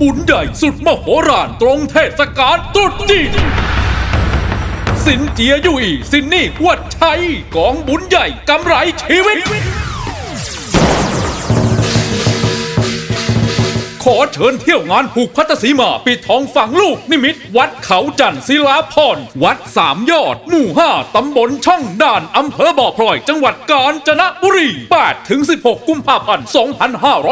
บุญใหญ่สุดมโหฬารตรงเทศกาลตรุษจีนสินเจียยุยสินนี่วัดชัยกองบุญใหญ่กำไรชีวิต ขอเชิญเที่ยวงานผูกพัตสีมาปิดทองฝังลูกนิมิต วัดเขาจันทร์ศิลาพร วัดสามยอด หมู่ห้าตำบลช่องด่านอำเภอบ่อพลอย จังหวัดกาญจนบุรี8ถึง 16 กุมภาพันธ์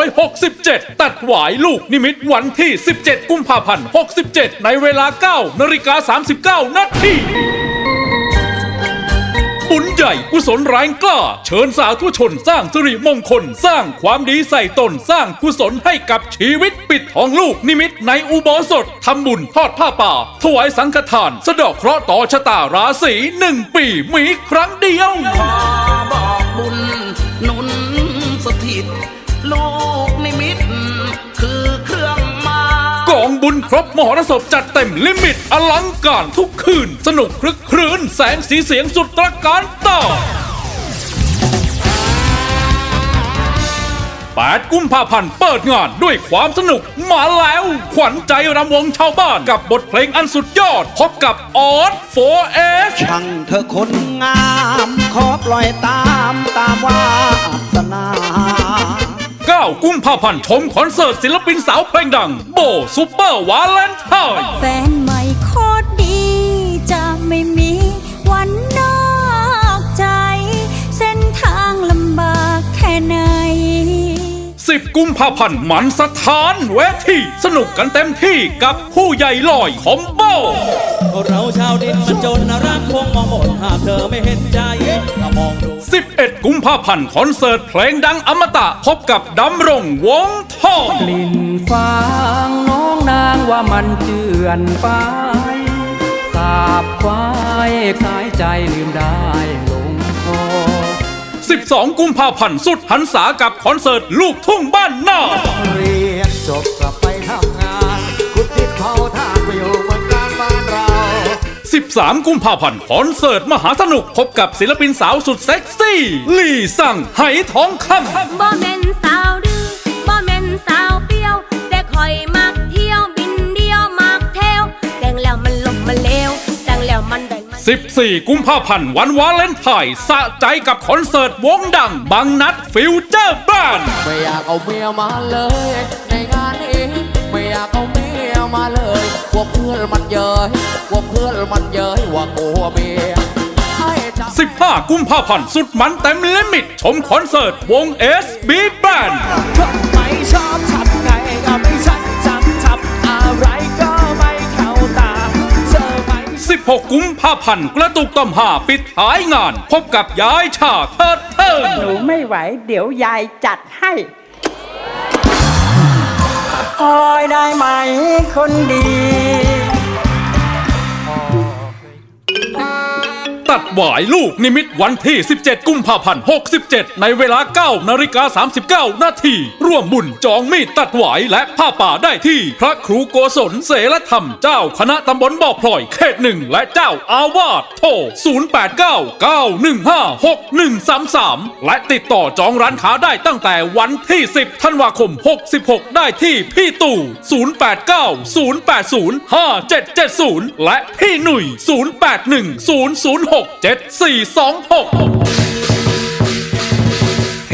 2567 ตัดหวายลูกนิมิตวันที่ 17 กุมภาพันธ์ 67 ในเวลา 9นาฬิกา39นาที บุญใหญ่กุศลแรงกล้า เชิญสาธุชนสร้างสิริมงคล สร้างความดีใส่ตนสร้างกุศลให้กับชีวิต ปิดทองลูกนิมิตในอุโบสถทำบุญทอดผ้าป่า ถวายสังฆทาน สะดอกเคราะห์ต่อชะตาราศีหนึ่งปีมีครั้งเดียวขอบอกบุญนุนสถิต ลูกนิมิต คือเครื่อง รบมหรสพจัดเต็มลิมิตอลังการทุกคืน สนุกคลึกครื้นแสงสีเสียงสุดตระการตา8กุมภาพันธ์เปิดงานด้วยความสนุกมาแล้ว ขวัญใจรำวงชาวบ้านกับบทเพลงอันสุดยอด พบกับออส 4S ช่างเธอคนงาม ขอปล่อยตามตามวาสนา 9 กุมภาพันธ์ชมคอนเสิร์ตศิลปินสาวเพลงดัง โบซูเปอร์วาเลนไทน์แฟนใหม่โคตรดี จะไม่มีวันนอกใจ เส้นทางลำบากแค่ไหน 10 กุมภาพันธ์มันสถานเวทีสนุกกันเต็มที่กับผู้ใหญ่ลอยคอมโบ เราชาวดินมันจนนะรักคงมองหมดหากเธอไม่เห็นใจถ้ามองดู11 กุมภาพันธ์คอนเสิร์ตเพลงดังอมตะพบกับดำรงวงทองกลิ่นฟางน้องนางว่ามันเจือนไปสาบควายสายใจลืมได้ลงคอ12 กุมภาพันธ์สุดหันษากับคอนเสิร์ตลูกทุ่งบ้านนาเ13 กุมภาพันธ์คอนเสิร์ตมหาสนุกพบกับศิลปินสาวสุดเซ็กซี่ ลี่สั่งไหทองคำบ่แม่นสาวดื้อบ่แม่นสาวเปรี้ยว แต่คอยมักเที่ยวบินเดียวมักเทวแต่งแล้วมันหลบมันเลวแต่งแล้วมันได้มัน 14 กุมภาพันธ์วันวาเลนไทน์สะใจกับคอนเสิร์ตวงดังบางนัดฟิวเจอร์บ้าน ไม่อยากเอาเมียมาเลยในงานนี้ มียมาเลยพวกเพื่อนมันเย้ยพวกเพื่อนมันเย้ยว่ากูเมียให้จับ15 กุมภาพันธ์สุดมันเต็มลิมิต ชมคอนเสิร์ต วง SB Band ไม่ชอบทำไงก็ไม่ชัดจำทับอะไรก็ไม่เข้าตาเจอไหม16 กุมภาพันธ์กระตุกต่อมหาปิดท้ายงาน พบกับยายชาเทิดเทิงหนูไม่ไหว เดี๋ยวยายจัดให้ คอยได้ไหมคนดี ตัดหวายลูกนิมิตวันที่ 17 กุมภาพันธ์ 67 ในเวลา 9 นาฬิกา 39 นาที ร่วมบุญจองมีดตัดหวายและผ้าป่าได้ที่ พระครูโกศลเสรธรรม เจ้าคณะตำบลบ่อพลอย เขตหนึ่งและเจ้าอาวาสโทร 0899156133 และติดต่อจองร้านค้าได้ตั้งแต่วันที่ 10 ธันวาคม 66 ได้ที่พี่ตู่ 0890805770 และพี่หนุ่ย 081006 0810067426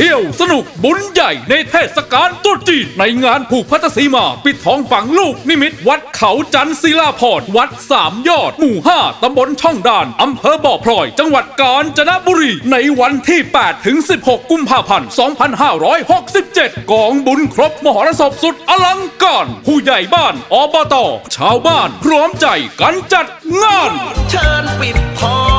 เที่ยวสนุกบุญใหญ่ในเทศกาลตรุษจีนในงานผูกพัตสีมา ปิดทองฝังลูกนิมิตวัดเขาจันทร์ศิลาพรวัดสามยอด หมู่ห้าตำบลช่องด่าน อำเภอบ่อพลอย จังหวัดกาญจนบุรี ในวันที่8ถึง16 กุมภาพันธ์ 2567 กองบุญครบมหรสพสุดอลังการผู้ใหญ่บ้านอบตชาวบ้านพร้อมใจกันจัดงาน เชิญปิดทอ